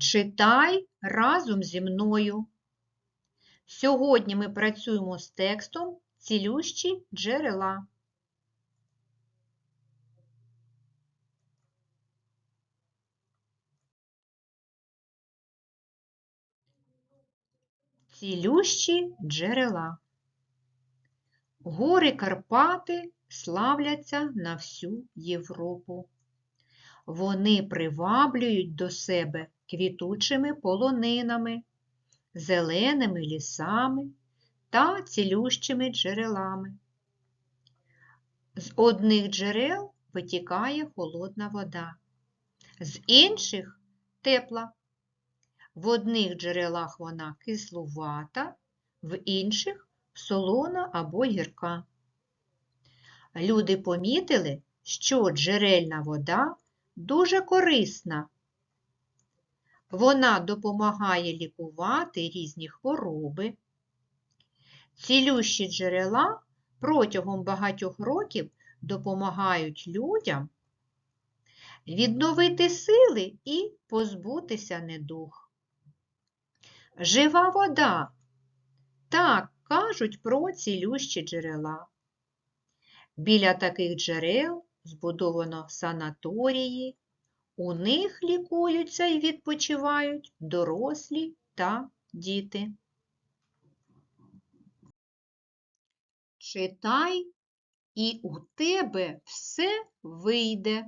Читай разом зі мною. Сьогодні ми працюємо з текстом Цілющі джерела. Цілющі джерела. Гори Карпати славляться на всю Європу. Вони приваблюють до себе квітучими полонинами, зеленими лісами та цілющими джерелами. З одних джерел витікає холодна вода, з інших тепла. В одних джерелах вона кислувата, в інших солона або гірка. Люди помітили, що джерельна вода дуже корисна. Вона допомагає лікувати різні хвороби. Цілющі джерела протягом багатьох років допомагають людям відновити сили і позбутися недух. Жива вода. Так кажуть про цілющі джерела. Біля таких джерел збудовано санаторії, у них лікуються і відпочивають дорослі та діти. Читай, і у тебе все вийде.